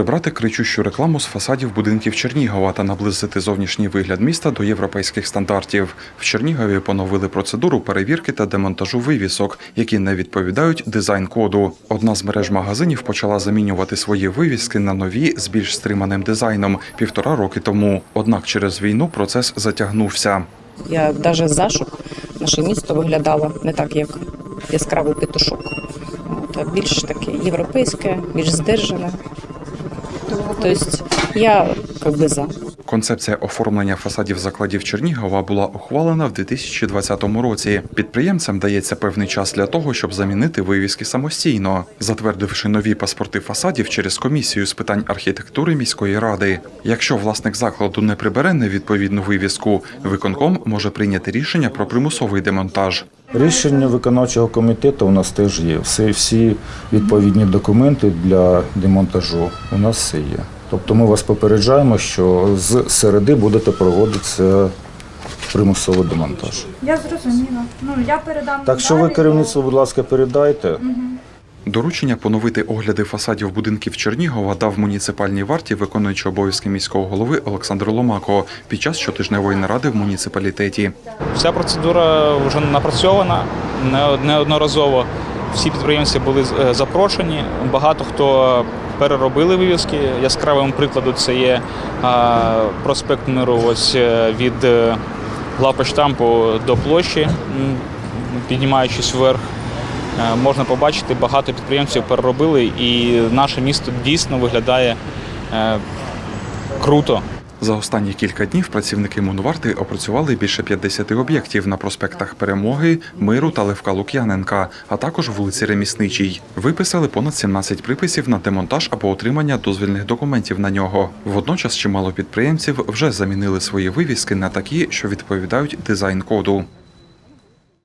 Прибрати кричущу рекламу з фасадів будинків Чернігова та наблизити зовнішній вигляд міста до європейських стандартів. В Чернігові поновили процедуру перевірки та демонтажу вивісок, які не відповідають дизайн-коду. Одна з мереж магазинів почала замінювати свої вивіски на нові з більш стриманим дизайном півтора роки тому. Однак через війну процес затягнувся. Я навіть за щоб наше місто виглядало не так, як яскравий петушок. Більш таке європейське, більш здержане. Тобто я как би за. Концепція оформлення фасадів закладів Чернігова була ухвалена в 2020 році. Підприємцям дається певний час для того, щоб замінити вивіски самостійно, затвердивши нові паспорти фасадів через комісію з питань архітектури міської ради. Якщо власник закладу не прибере невідповідну вивіску, виконком може прийняти рішення про примусовий демонтаж. Рішення виконавчого комітету у нас теж є. Все, всі відповідні документи для демонтажу у нас все є. Тобто ми вас попереджаємо, що з середи будете проводитися примусовий демонтаж. Я зрозуміла. Ну я передам. Так що ви далі, керівництво, будь ласка, передайте. Доручення поновити огляди фасадів будинків Чернігова дав муніципальній варті виконуючий обов'язки міського голови Олександр Ломако під час щотижневої наради в муніципалітеті. Вся процедура вже напрацьована неодноразово. Всі підприємці були е, запрошені. Багато хто переробили вивіски. Яскравим прикладом це є проспект Миру е, від е, главпочтампу до площі, піднімаючись вверх. Е, Можна побачити, багато підприємців переробили, і наше місто дійсно виглядає е, круто. За останні кілька днів працівники Мунварти опрацювали більше 50 об'єктів на проспектах Перемоги, Миру та Левка Лук'яненка, а також вулиці Ремісничій. Виписали понад 17 приписів на демонтаж або отримання дозвільних документів на нього. Водночас чимало підприємців вже замінили свої вивіски на такі, що відповідають дизайн-коду.